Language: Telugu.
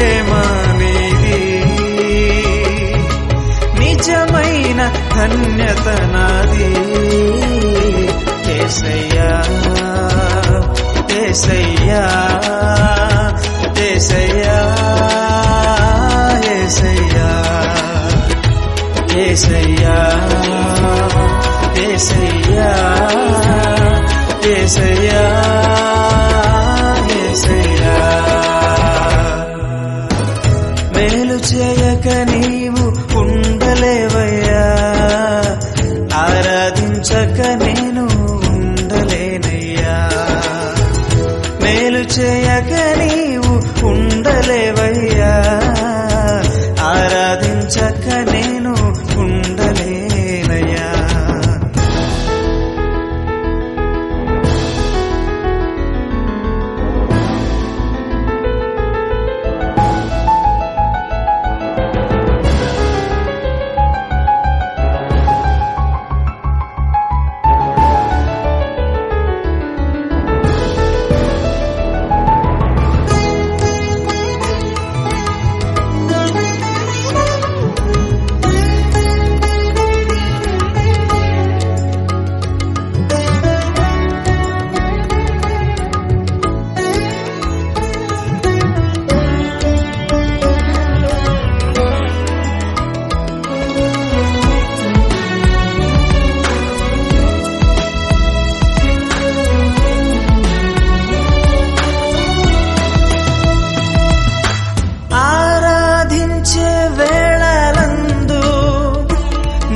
ప్రేమ నీది నిజమైన ధన్యత నాది కేసయ్యా కేసయ్యా కేసయ్యా ఏసయ్యా ఏసయ్యా ఏసయ్యా ఏసయ్యా.